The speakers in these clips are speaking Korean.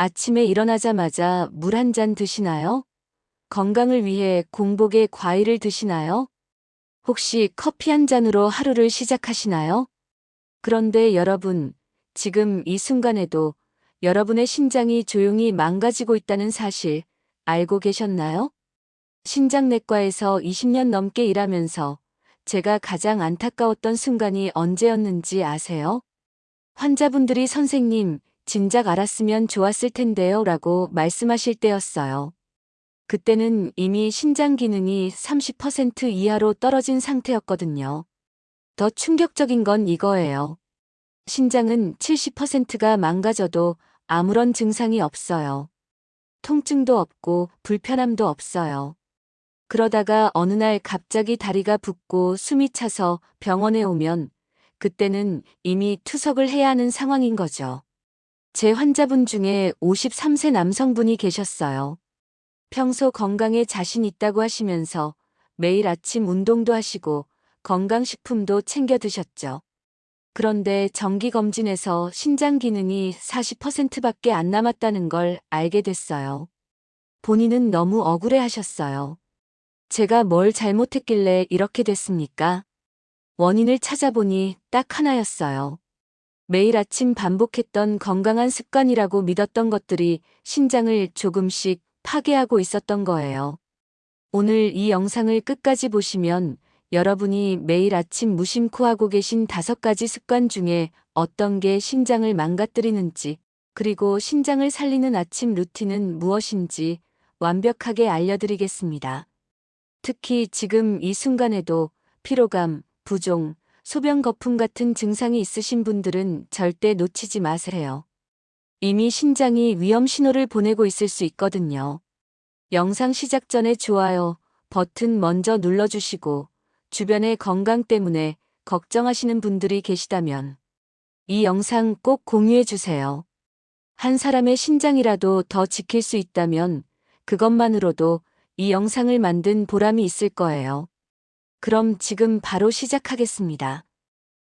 아침에 일어나자마자 물 한 잔 드시나요? 건강을 위해 공복에 과일을 드시나요? 혹시 커피 한 잔으로 하루를 시작하시나요? 그런데 여러분, 지금 이 순간에도 여러분의 신장이 조용히 망가지고 있다는 사실 알고 계셨나요? 신장내과에서 20년 넘게 일하면서 제가 가장 안타까웠던 순간이 언제였는지 아세요? 환자분들이 선생님, 진작 알았으면 좋았을 텐데요 라고 말씀하실 때였어요. 그때는 이미 신장 기능이 30% 이하로 떨어진 상태였거든요. 더 충격적인 건 이거예요. 신장은 70%가 망가져도 아무런 증상이 없어요. 통증도 없고 불편함도 없어요. 그러다가 어느 날 갑자기 다리가 붓고 숨이 차서 병원에 오면 그때는 이미 투석을 해야 하는 상황인 거죠. 제 환자분 중에 53세 남성분이 계셨어요. 평소 건강에 자신 있다고 하시면서 매일 아침 운동도 하시고 건강식품도 챙겨 드셨죠. 그런데 정기검진에서 신장 기능이 40%밖에 안 남았다는 걸 알게 됐어요. 본인은 너무 억울해 하셨어요. 제가 뭘 잘못했길래 이렇게 됐습니까? 원인을 찾아보니 딱 하나였어요. 매일 아침 반복했던 건강한 습관이라고 믿었던 것들이 신장을 조금씩 파괴하고 있었던 거예요. 오늘 이 영상을 끝까지 보시면 여러분이 매일 아침 무심코 하고 계신 다섯 가지 습관 중에 어떤 게 신장을 망가뜨리는지, 그리고 신장을 살리는 아침 루틴은 무엇인지 완벽하게 알려드리겠습니다. 특히 지금 이 순간에도 피로감, 부종, 소변 거품 같은 증상이 있으신 분들은 절대 놓치지 마세요. 이미 신장이 위험 신호를 보내고 있을 수 있거든요. 영상 시작 전에 좋아요 버튼 먼저 눌러주시고 주변의 건강 때문에 걱정하시는 분들이 계시다면 이 영상 꼭 공유해 주세요. 한 사람의 신장이라도 더 지킬 수 있다면 그것만으로도 이 영상을 만든 보람이 있을 거예요. 그럼 지금 바로 시작하겠습니다.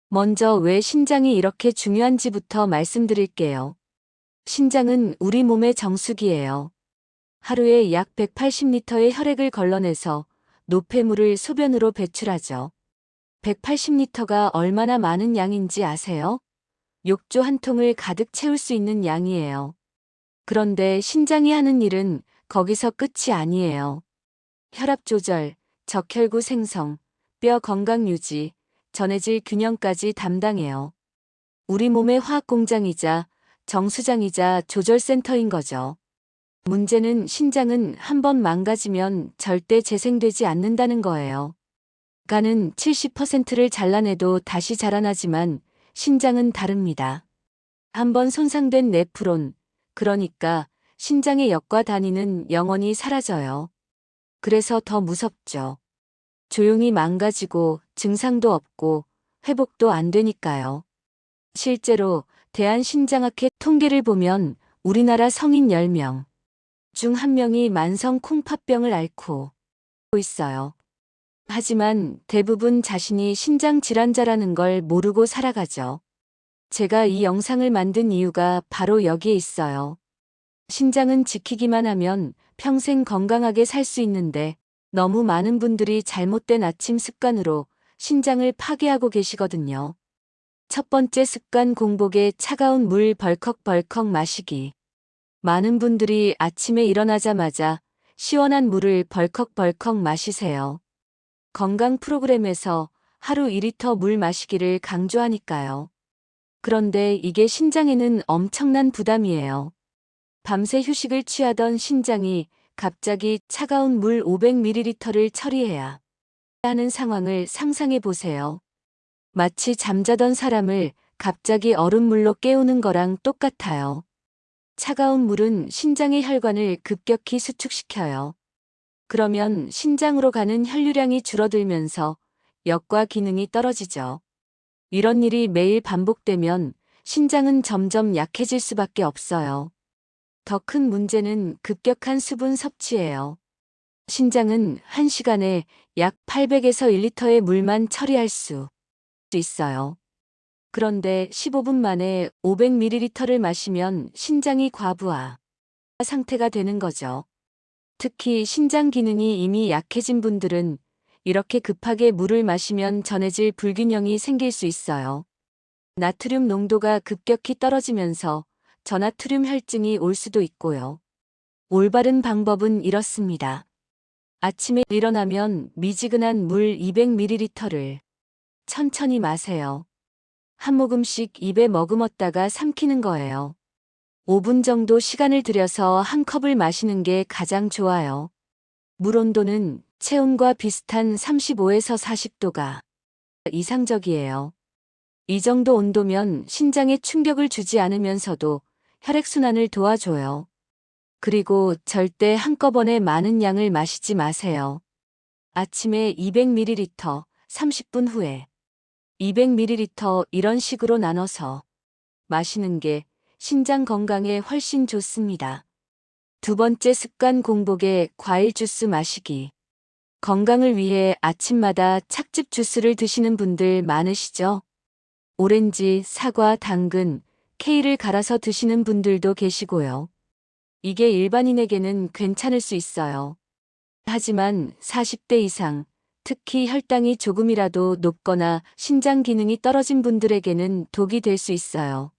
먼저 왜 신장이 이렇게 중요한지부터 말씀드릴게요. 신장은 우리 몸의 정수기예요. 하루에 약 180리터의 혈액을 걸러내서 노폐물을 소변으로 배출하죠. 180리터가 얼마나 많은 양인지 아세요? 욕조 한 통을 가득 채울 수 있는 양이에요. 그런데 신장이 하는 일은 거기서 끝이 아니에요. 혈압 조절, 적혈구 생성, 뼈 건강 유지, 전해질 균형까지 담당해요. 우리 몸의 화학 공장이자 정수장이자 조절센터인 거죠. 문제는 신장은 한 번 망가지면 절대 재생되지 않는다는 거예요. 간은 70%를 잘라내도 다시 자라나지만 신장은 다릅니다. 한 번 손상된 네프론, 그러니까 신장의 역과 단위는 영원히 사라져요. 그래서 더 무섭죠. 조용히 망가지고 증상도 없고 회복도 안 되니까요. 실제로 대한신장학회 통계를 보면 우리나라 성인 10명 중한 명이 만성 콩팥병을 앓고 있어요. 하지만 대부분 자신이 신장 질환자라는 걸 모르고 살아가죠. 제가 이 영상을 만든 이유가 바로 여기에 있어요. 신장은 지키기만 하면 평생 건강하게 살 수 있는데 너무 많은 분들이 잘못된 아침 습관으로 신장을 파괴하고 계시거든요. 첫 번째 습관 공복에 차가운 물 벌컥벌컥 마시기. 많은 분들이 아침에 일어나자마자 시원한 물을 벌컥벌컥 마시세요. 건강 프로그램에서 하루 2리터 물 마시기를 강조하니까요. 그런데 이게 신장에는 엄청난 부담이에요. 밤새 휴식을 취하던 신장이 갑자기 차가운 물 500ml를 처리해야 하는 상황을 상상해 보세요. 마치 잠자던 사람을 갑자기 얼음물로 깨우는 거랑 똑같아요. 차가운 물은 신장의 혈관을 급격히 수축시켜요. 그러면 신장으로 가는 혈류량이 줄어들면서 역과 기능이 떨어지죠. 이런 일이 매일 반복되면 신장은 점점 약해질 수밖에 없어요. 더 큰 문제는 급격한 수분 섭취예요. 신장은 1시간에 약 800에서 1리터의 물만 처리할 수 있어요. 그런데 15분 만에 500ml를 마시면 신장이 과부하, 상태가 되는 거죠. 특히 신장 기능이 이미 약해진 분들은 이렇게 급하게 물을 마시면 전해질 불균형이 생길 수 있어요. 나트륨 농도가 급격히 떨어지면서 저나트륨 혈증이 올 수도 있고요. 올바른 방법은 이렇습니다. 아침에 일어나면 미지근한 물 200ml를 천천히 마세요. 한 모금씩 입에 머금었다가 삼키는 거예요. 5분 정도 시간을 들여서 한 컵을 마시는 게 가장 좋아요. 물 온도는 체온과 비슷한 35에서 40도가 이상적이에요. 이 정도 온도면 신장에 충격을 주지 않으면서도 혈액순환을 도와줘요. 그리고 절대 한꺼번에 많은 양을 마시지 마세요. 아침에 200ml, 30분 후에 200ml 이런 식으로 나눠서 마시는 게 신장 건강에 훨씬 좋습니다. 두 번째 습관 공복에 과일 주스 마시기. 건강을 위해 아침마다 착즙 주스를 드시는 분들 많으시죠? 오렌지, 사과, 당근, 케일을 갈아서 드시는 분들도 계시고요. 이게 일반인에게는 괜찮을 수 있어요. 하지만 40대 이상, 특히 혈당이 조금이라도 높거나 신장 기능이 떨어진 분들에게는 독이 될 수 있어요.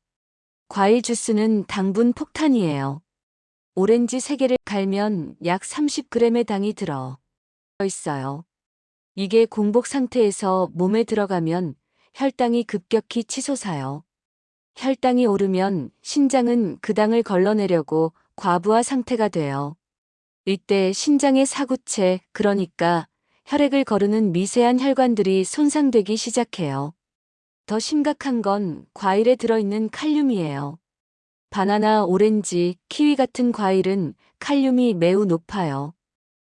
과일 주스는 당분 폭탄이에요. 오렌지 3개를 갈면 약 30g의 당이 들어 있어요. 이게 공복 상태에서 몸에 들어가면 혈당이 급격히 치솟아요. 혈당이 오르면 신장은 그 당을 걸러내려고 과부하 상태가 돼요. 이때 신장의 사구체, 그러니까 혈액을 거르는 미세한 혈관들이 손상되기 시작해요. 더 심각한 건 과일에 들어있는 칼륨이에요. 바나나, 오렌지, 키위 같은 과일은 칼륨이 매우 높아요.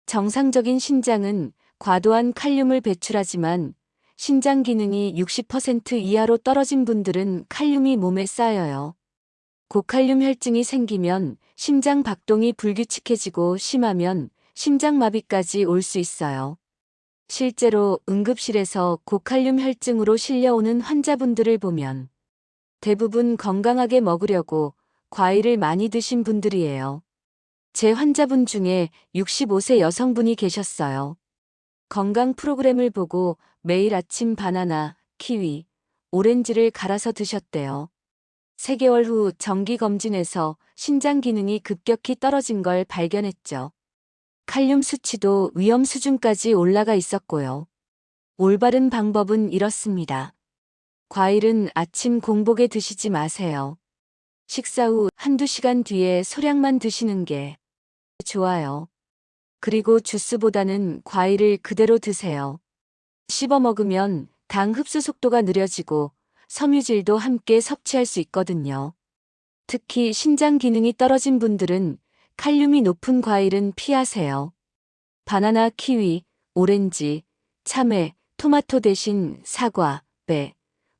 정상적인 신장은 과도한 칼륨을 배출하지만 신장 기능이 60% 이하로 떨어진 분들은 칼륨이 몸에 쌓여요. 고칼륨 혈증이 생기면 심장 박동이 불규칙해지고 심하면 심장마비까지 올 수 있어요. 실제로 응급실에서 고칼륨 혈증으로 실려오는 환자분들을 보면 대부분 건강하게 먹으려고 과일을 많이 드신 분들이에요. 제 환자분 중에 65세 여성분이 계셨어요. 건강 프로그램을 보고 매일 아침 바나나, 키위, 오렌지를 갈아서 드셨대요. 3개월 후 정기검진에서 신장 기능이 급격히 떨어진 걸 발견했죠. 칼륨 수치도 위험 수준까지 올라가 있었고요. 올바른 방법은 이렇습니다. 과일은 아침 공복에 드시지 마세요. 식사 후 한두 시간 뒤에 소량만 드시는 게 좋아요. 그리고 주스보다는 과일을 그대로 드세요. 씹어 먹으면 당 흡수 속도가 느려지고 섬유질도 함께 섭취할 수 있거든요. 특히 신장 기능이 떨어진 분들은 칼륨이 높은 과일은 피하세요. 바나나, 키위, 오렌지, 참외, 토마토 대신 사과, 배,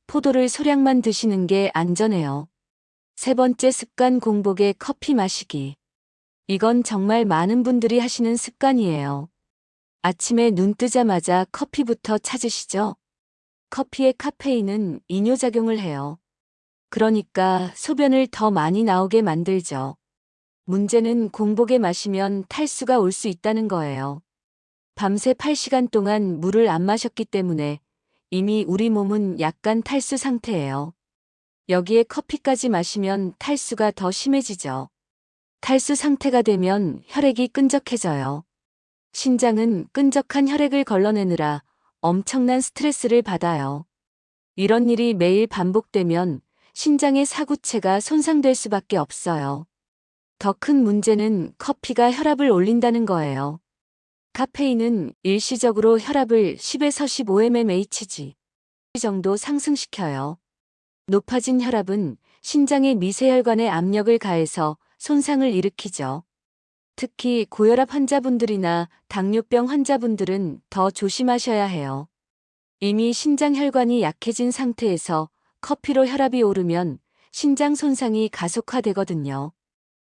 포도를 소량만 드시는 게 안전해요. 세 번째 습관 공복에 커피 마시기. 이건 정말 많은 분들이 하시는 습관이에요. 아침에 눈 뜨자마자 커피부터 찾으시죠? 커피의 카페인은 이뇨작용을 해요. 그러니까 소변을 더 많이 나오게 만들죠. 문제는 공복에 마시면 탈수가 올 수 있다는 거예요. 밤새 8시간 동안 물을 안 마셨기 때문에 이미 우리 몸은 약간 탈수 상태예요. 여기에 커피까지 마시면 탈수가 더 심해지죠. 탈수 상태가 되면 혈액이 끈적해져요. 신장은 끈적한 혈액을 걸러내느라 엄청난 스트레스를 받아요. 이런 일이 매일 반복되면 신장의 사구체가 손상될 수밖에 없어요. 더 큰 문제는 커피가 혈압을 올린다는 거예요. 카페인은 일시적으로 혈압을 10에서 15mmHg 정도 상승시켜요. 높아진 혈압은 신장의 미세혈관에 압력을 가해서 손상을 일으키죠. 특히 고혈압 환자분들이나 당뇨병 환자분들은 더 조심하셔야 해요. 이미 신장 혈관이 약해진 상태에서 커피로 혈압이 오르면 신장 손상이 가속화되거든요.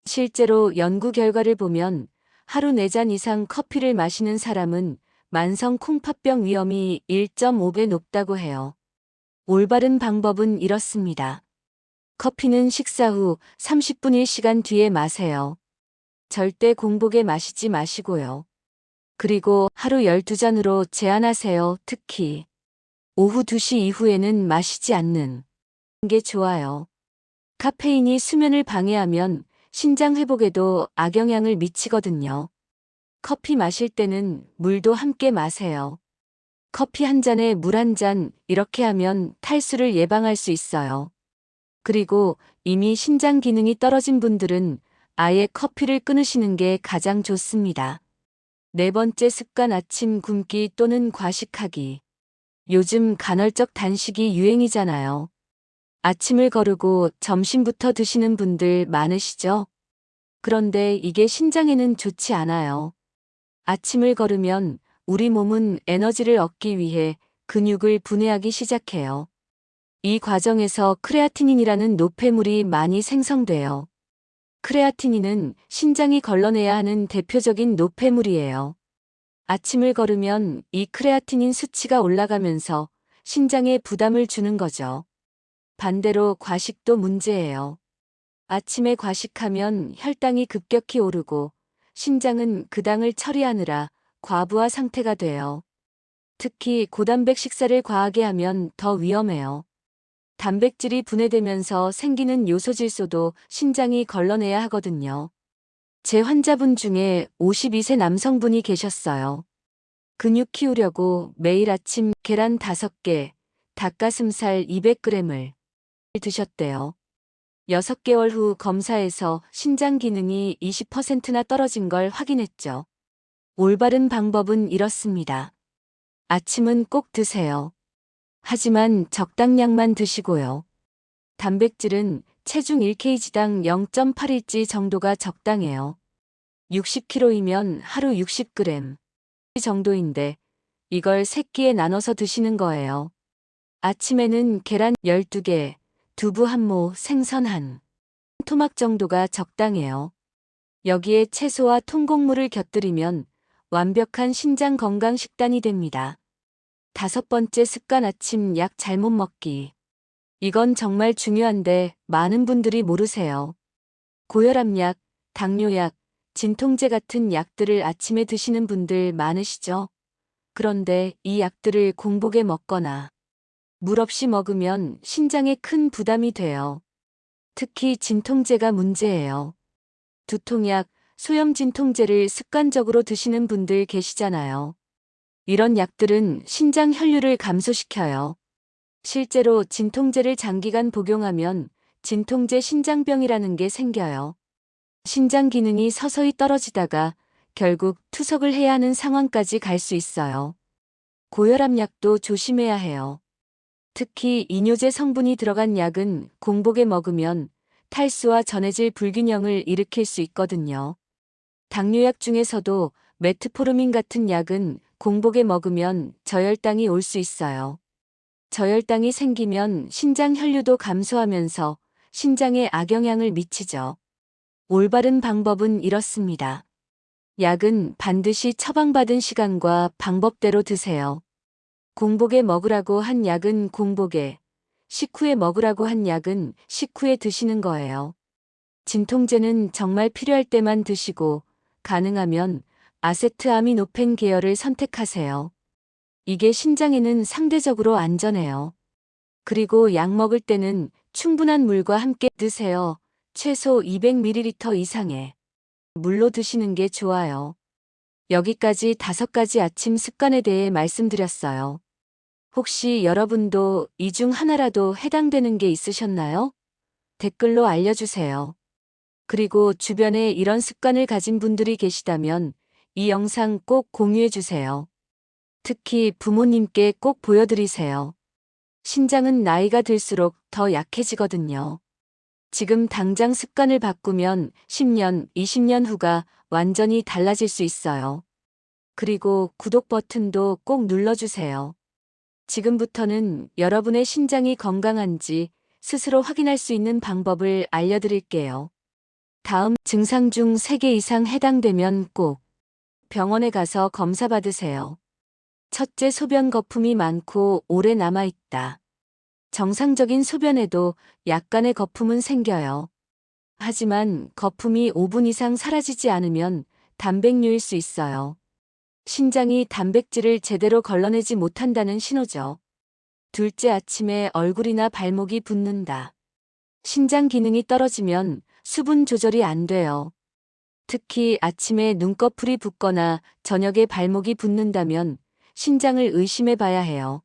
실제로 연구 결과를 보면 하루 4잔 이상 커피를 마시는 사람은 만성 콩팥병 위험이 1.5배 높다고 해요. 올바른 방법은 이렇습니다. 커피는 식사 후 30분 1시간 뒤에 마세요. 절대 공복에 마시지 마시고요. 그리고 하루 12잔으로 제한하세요. 특히 오후 2시 이후에는 마시지 않는 게 좋아요. 카페인이 수면을 방해하면 신장 회복에도 악영향을 미치거든요. 커피 마실 때는 물도 함께 마세요. 커피 한 잔에 물 한 잔 이렇게 하면 탈수를 예방할 수 있어요. 그리고 이미 신장 기능이 떨어진 분들은 아예 커피를 끊으시는 게 가장 좋습니다. 네 번째 습관 아침 굶기 또는 과식하기. 요즘 간헐적 단식이 유행이잖아요. 아침을 거르고 점심부터 드시는 분들 많으시죠? 그런데 이게 신장에는 좋지 않아요. 아침을 걸으면 우리 몸은 에너지를 얻기 위해 근육을 분해하기 시작해요. 이 과정에서 크레아티닌이라는 노폐물이 많이 생성돼요. 크레아티닌은 신장이 걸러내야 하는 대표적인 노폐물이에요. 아침을 걸으면 이 크레아티닌 수치가 올라가면서 신장에 부담을 주는 거죠. 반대로 과식도 문제예요. 아침에 과식하면 혈당이 급격히 오르고 신장은 그 당을 처리하느라 과부하 상태가 돼요. 특히 고단백 식사를 과하게 하면 더 위험해요. 단백질이 분해되면서 생기는 요소질소도 신장이 걸러내야 하거든요. 제 환자분 중에 52세 남성분이 계셨어요. 근육 키우려고 매일 아침 계란 5개, 닭가슴살 200g을 드셨대요. 6개월 후 검사에서 신장 기능이 20%나 떨어진 걸 확인했죠. 올바른 방법은 이렇습니다. 아침은 꼭 드세요. 하지만 적당량만 드시고요. 단백질은 체중 1kg당 0.8일지 정도가 적당해요. 60kg이면 하루 60g 정도인데 이걸 3끼에 나눠서 드시는 거예요. 아침에는 계란 12개, 두부 한 모, 생선 한 토막 정도가 적당해요. 여기에 채소와 통곡물을 곁들이면 완벽한 신장 건강 식단이 됩니다. 다섯 번째 습관 아침 약 잘못 먹기. 이건 정말 중요한데 많은 분들이 모르세요. 고혈압약, 당뇨약, 진통제 같은 약들을 아침에 드시는 분들 많으시죠? 그런데 이 약들을 공복에 먹거나 물 없이 먹으면 신장에 큰 부담이 돼요. 특히 진통제가 문제예요. 두통약, 소염 진통제를 습관적으로 드시는 분들 계시잖아요. 이런 약들은 신장 혈류를 감소시켜요. 실제로 진통제를 장기간 복용하면 진통제 신장병이라는 게 생겨요. 신장 기능이 서서히 떨어지다가 결국 투석을 해야 하는 상황까지 갈 수 있어요. 고혈압 약도 조심해야 해요. 특히 이뇨제 성분이 들어간 약은 공복에 먹으면 탈수와 전해질 불균형을 일으킬 수 있거든요. 당뇨약 중에서도 메트포르민 같은 약은 공복에 먹으면 저혈당이 올 수 있어요. 저혈당이 생기면 신장 혈류도 감소하면서 신장에 악영향을 미치죠. 올바른 방법은 이렇습니다. 약은 반드시 처방받은 시간과 방법대로 드세요. 공복에 먹으라고 한 약은 공복에, 식후에 먹으라고 한 약은 식후에 드시는 거예요. 진통제는 정말 필요할 때만 드시고 가능하면 아세트아미노펜 계열을 선택하세요. 이게 신장에는 상대적으로 안전해요. 그리고 약 먹을 때는 충분한 물과 함께 드세요. 최소 200ml 이상의 물로 드시는 게 좋아요. 여기까지 다섯 가지 아침 습관에 대해 말씀드렸어요. 혹시 여러분도 이 중 하나라도 해당되는 게 있으셨나요? 댓글로 알려주세요. 그리고 주변에 이런 습관을 가진 분들이 계시다면 이 영상 꼭 공유해주세요. 특히 부모님께 꼭 보여드리세요. 신장은 나이가 들수록 더 약해지거든요. 지금 당장 습관을 바꾸면 10년, 20년 후가 완전히 달라질 수 있어요. 그리고 구독 버튼도 꼭 눌러주세요. 지금부터는 여러분의 신장이 건강한지 스스로 확인할 수 있는 방법을 알려드릴게요. 다음 증상 중 3개 이상 해당되면 꼭 병원에 가서 검사 받으세요. 첫째 소변 거품이 많고 오래 남아있다. 정상적인 소변에도 약간의 거품은 생겨요. 하지만 거품이 5분 이상 사라지지 않으면 단백뇨일 수 있어요. 신장이 단백질을 제대로 걸러내지 못한다는 신호죠. 둘째 아침에 얼굴이나 발목이 붓는다. 신장 기능이 떨어지면 수분 조절이 안 돼요. 특히 아침에 눈꺼풀이 붓거나 저녁에 발목이 붓는다면 신장을 의심해 봐야 해요.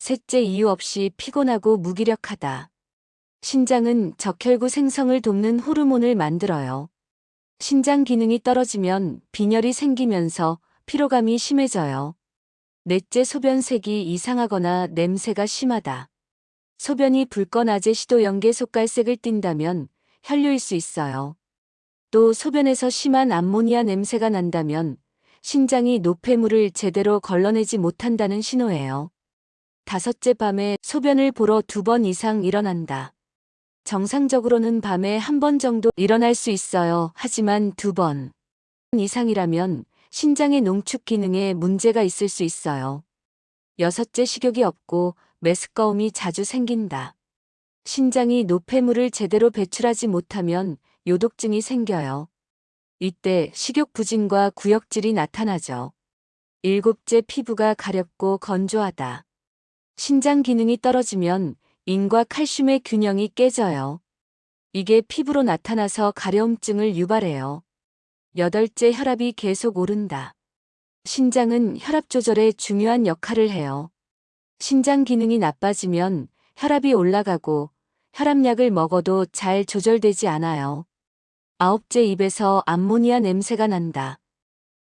셋째 이유 없이 피곤하고 무기력하다. 신장은 적혈구 생성을 돕는 호르몬을 만들어요. 신장 기능이 떨어지면 빈혈이 생기면서 피로감이 심해져요. 넷째 소변색이 이상하거나 냄새가 심하다. 소변이 붉거 낮에 시도 연계 속갈색을 띈다면 혈류일 수 있어요. 또 소변에서 심한 암모니아 냄새가 난다면 신장이 노폐물을 제대로 걸러내지 못한다는 신호예요. 다섯째 밤에 소변을 보러 두 번 이상 일어난다. 정상적으로는 밤에 한 번 정도 일어날 수 있어요. 하지만 두 번 이상이라면 신장의 농축 기능에 문제가 있을 수 있어요. 여섯째 식욕이 없고 메스꺼움이 자주 생긴다. 신장이 노폐물을 제대로 배출하지 못하면 요독증이 생겨요. 이때 식욕 부진과 구역질이 나타나죠. 일곱째 피부가 가렵고 건조하다. 신장 기능이 떨어지면 인과 칼슘의 균형이 깨져요. 이게 피부로 나타나서 가려움증을 유발해요. 여덟째 혈압이 계속 오른다. 신장은 혈압 조절에 중요한 역할을 해요. 신장 기능이 나빠지면 혈압이 올라가고 혈압약을 먹어도 잘 조절되지 않아요. 아홉째 입에서 암모니아 냄새가 난다.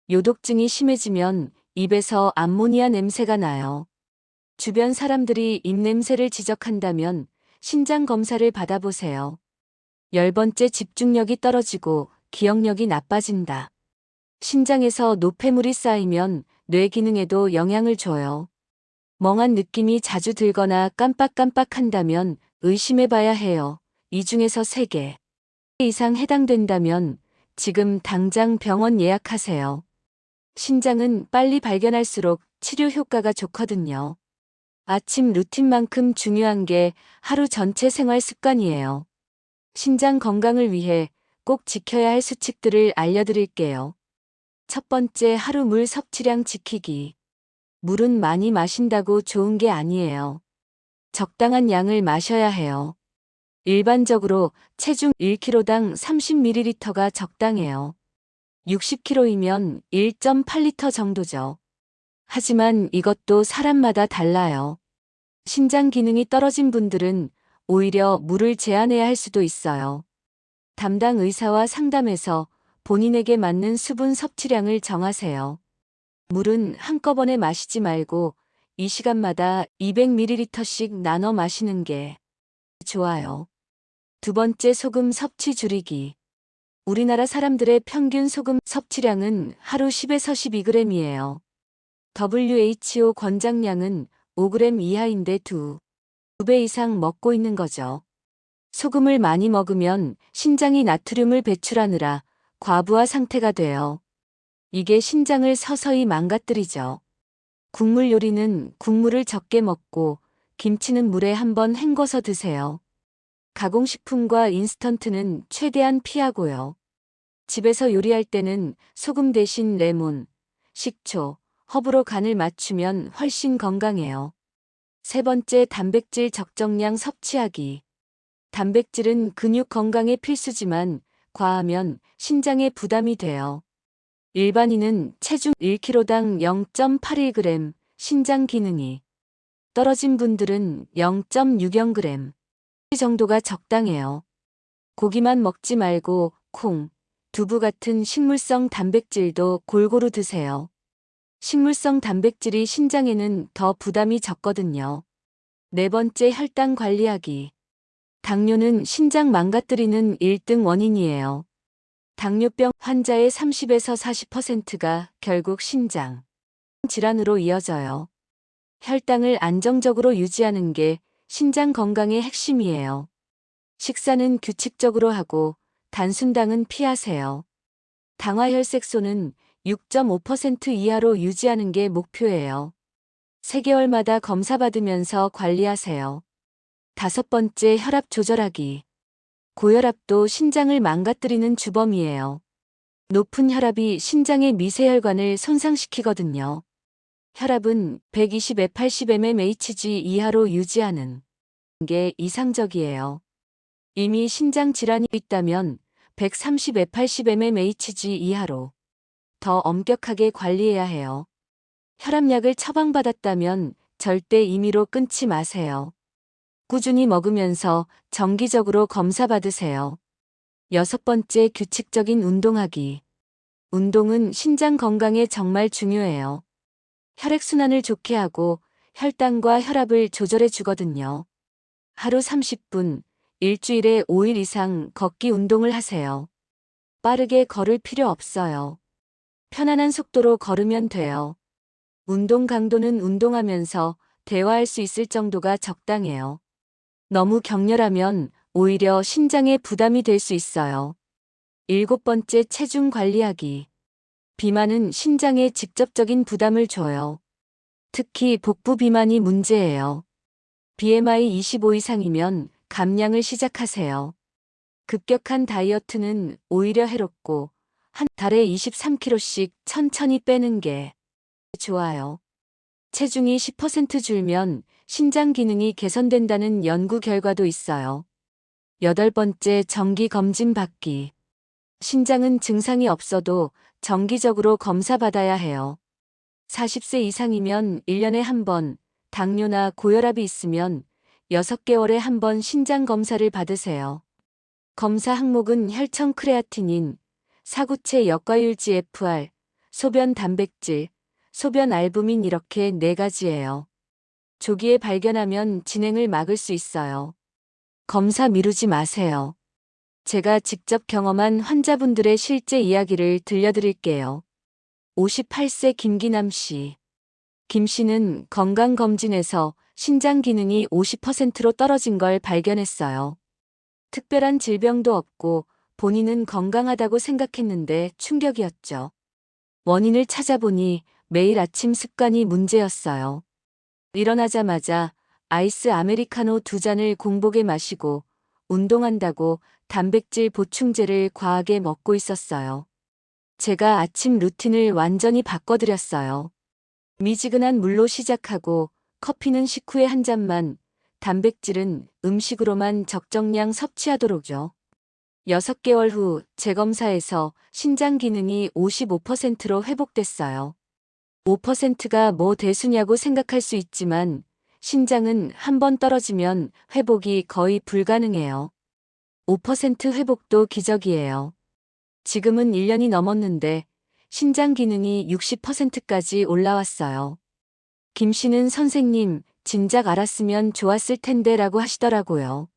요독증이 심해지면 입에서 암모니아 냄새가 나요. 주변 사람들이 입냄새를 지적한다면 신장 검사를 받아보세요. 열 번째 집중력이 떨어지고 기억력이 나빠진다. 신장에서 노폐물이 쌓이면 뇌 기능에도 영향을 줘요. 멍한 느낌이 자주 들거나 깜빡깜빡한다면 의심해 봐야 해요. 이 중에서 3개 이상 해당된다면 지금 당장 병원 예약하세요. 신장은 빨리 발견할수록 치료 효과가 좋거든요. 아침 루틴만큼 중요한 게 하루 전체 생활 습관이에요. 신장 건강을 위해 꼭 지켜야 할 수칙들을 알려드릴게요. 첫 번째 하루 물 섭취량 지키기. 물은 많이 마신다고 좋은 게 아니에요. 적당한 양을 마셔야 해요. 일반적으로 체중 1kg당 30ml가 적당해요. 60kg이면 1.8L 정도죠. 하지만 이것도 사람마다 달라요. 신장 기능이 떨어진 분들은 오히려 물을 제한해야 할 수도 있어요. 담당 의사와 상담해서 본인에게 맞는 수분 섭취량을 정하세요. 물은 한꺼번에 마시지 말고 이 시간마다 200ml씩 나눠 마시는 게 좋아요. 두 번째 소금 섭취 줄이기. 우리나라 사람들의 평균 소금 섭취량은 하루 10에서 12g이에요. WHO 권장량은 5g 이하인데 두, 두배 이상 먹고 있는 거죠. 소금을 많이 먹으면 신장이 나트륨을 배출하느라 과부하 상태가 돼요. 이게 신장을 서서히 망가뜨리죠. 국물 요리는 국물을 적게 먹고 김치는 물에 한번 헹궈서 드세요. 가공식품과 인스턴트는 최대한 피하고요. 집에서 요리할 때는 소금 대신 레몬, 식초, 허브로 간을 맞추면 훨씬 건강해요. 세 번째 단백질 적정량 섭취하기. 단백질은 근육 건강에 필수지만 과하면 신장에 부담이 돼요. 일반인은 체중 1kg당 0.81g 신장 기능이 떨어진 분들은 0.60g 정도가 적당해요. 고기만 먹지 말고 콩, 두부 같은 식물성 단백질도 골고루 드세요. 식물성 단백질이 신장에는 더 부담이 적거든요. 네 번째 혈당 관리하기. 당뇨는 신장 망가뜨리는 1등 원인이에요. 당뇨병 환자의 30에서 40%가 결국 신장 질환으로 이어져요. 혈당을 안정적으로 유지하는 게 신장 건강의 핵심이에요. 식사는 규칙적으로 하고 단순당은 피하세요. 당화혈색소는 6.5% 이하로 유지하는 게 목표예요. 3개월마다 검사받으면서 관리하세요. 다섯 번째 혈압 조절하기. 고혈압도 신장을 망가뜨리는 주범이에요. 높은 혈압이 신장의 미세혈관을 손상시키거든요. 혈압은 120-80mmHg 이하로 유지하는 게 이상적이에요. 이미 신장 질환이 있다면 130-80mmHg 이하로 더 엄격하게 관리해야 해요. 혈압약을 처방받았다면 절대 임의로 끊지 마세요. 꾸준히 먹으면서 정기적으로 검사받으세요. 여섯 번째 규칙적인 운동하기. 운동은 신장 건강에 정말 중요해요. 혈액순환을 좋게 하고 혈당과 혈압을 조절해 주거든요. 하루 30분, 일주일에 5일 이상 걷기 운동을 하세요. 빠르게 걸을 필요 없어요. 편안한 속도로 걸으면 돼요. 운동 강도는 운동하면서 대화할 수 있을 정도가 적당해요. 너무 격렬하면 오히려 신장에 부담이 될 수 있어요. 일곱 번째 체중 관리하기. 비만은 신장에 직접적인 부담을 줘요. 특히 복부 비만이 문제예요. BMI 25 이상이면 감량을 시작하세요. 급격한 다이어트는 오히려 해롭고 한 달에 23kg씩 천천히 빼는 게 좋아요. 체중이 10% 줄면 신장 기능이 개선된다는 연구 결과도 있어요. 여덟 번째 정기 검진 받기. 신장은 증상이 없어도 정기적으로 검사받아야 해요. 40세 이상이면 1년에 한 번, 당뇨나 고혈압이 있으면 6개월에 한 번 신장 검사를 받으세요. 검사 항목은 혈청 크레아티닌, 사구체 역과율지 FR, 소변 단백질, 소변 알부민 이렇게 네 가지예요. 조기에 발견하면 진행을 막을 수 있어요. 검사 미루지 마세요. 제가 직접 경험한 환자분들의 실제 이야기를 들려드릴게요. 58세 김기남 씨. 김 씨는 건강검진에서 신장 기능이 50%로 떨어진 걸 발견했어요. 특별한 질병도 없고 본인은 건강하다고 생각했는데 충격이었죠. 원인을 찾아보니 매일 아침 습관이 문제였어요. 일어나자마자 아이스 아메리카노 두 잔을 공복에 마시고 운동한다고 단백질 보충제를 과하게 먹고 있었어요. 제가 아침 루틴을 완전히 바꿔드렸어요. 미지근한 물로 시작하고 커피는 식후에 한 잔만, 단백질은 음식으로만 적정량 섭취하도록요. 6개월 후 재검사에서 신장 기능이 55%로 회복됐어요. 5%가 뭐 대수냐고 생각할 수 있지만 신장은 한 번 떨어지면 회복이 거의 불가능해요. 5% 회복도 기적이에요. 지금은 1년이 넘었는데 신장 기능이 60%까지 올라왔어요. 김 씨는 선생님, 진작 알았으면 좋았을 텐데 라고 하시더라고요.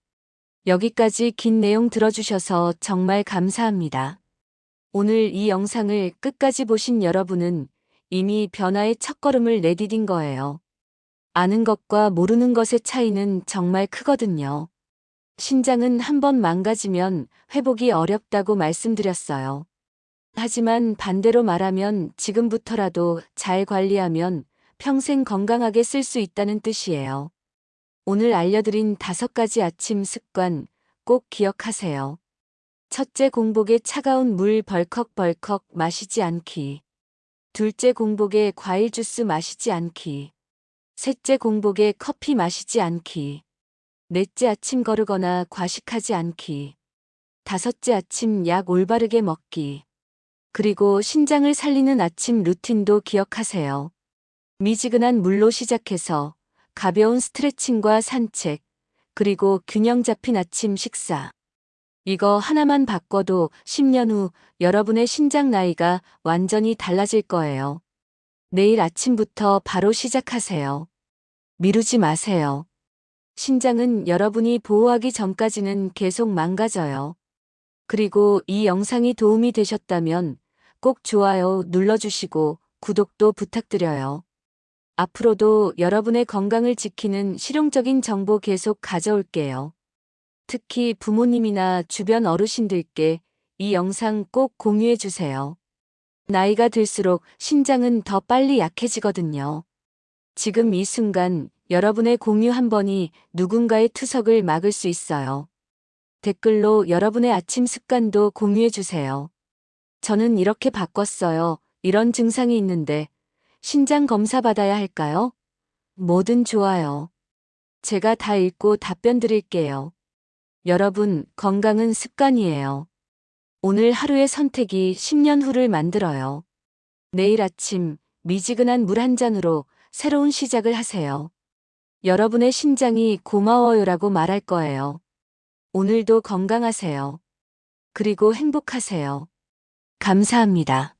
여기까지 긴 내용 들어주셔서 정말 감사합니다. 오늘 이 영상을 끝까지 보신 여러분은 이미 변화의 첫걸음을 내디딘 거예요. 아는 것과 모르는 것의 차이는 정말 크거든요. 신장은 한번 망가지면 회복이 어렵다고 말씀드렸어요. 하지만 반대로 말하면 지금부터라도 잘 관리하면 평생 건강하게 쓸 수 있다는 뜻이에요. 오늘 알려드린 다섯 가지 아침 습관 꼭 기억하세요. 첫째 공복에 차가운 물 벌컥벌컥 마시지 않기. 둘째 공복에 과일 주스 마시지 않기. 셋째 공복에 커피 마시지 않기. 넷째 아침 거르거나 과식하지 않기. 다섯째 아침 약 올바르게 먹기. 그리고 신장을 살리는 아침 루틴도 기억하세요. 미지근한 물로 시작해서 가벼운 스트레칭과 산책, 그리고 균형 잡힌 아침 식사. 이거 하나만 바꿔도 10년 후 여러분의 신장 나이가 완전히 달라질 거예요. 내일 아침부터 바로 시작하세요. 미루지 마세요. 신장은 여러분이 보호하기 전까지는 계속 망가져요. 그리고 이 영상이 도움이 되셨다면 꼭 좋아요 눌러주시고 구독도 부탁드려요. 앞으로도 여러분의 건강을 지키는 실용적인 정보 계속 가져올게요. 특히 부모님이나 주변 어르신들께 이 영상 꼭 공유해 주세요. 나이가 들수록 신장은 더 빨리 약해지거든요. 지금 이 순간 여러분의 공유 한 번이 누군가의 투석을 막을 수 있어요. 댓글로 여러분의 아침 습관도 공유해 주세요. 저는 이렇게 바꿨어요. 이런 증상이 있는데 신장 검사 받아야 할까요? 뭐든 좋아요. 제가 다 읽고 답변 드릴게요. 여러분, 건강은 습관이에요. 오늘 하루의 선택이 10년 후를 만들어요. 내일 아침 미지근한 물 한 잔으로 새로운 시작을 하세요. 여러분의 신장이 고마워요라고 말할 거예요. 오늘도 건강하세요. 그리고 행복하세요. 감사합니다.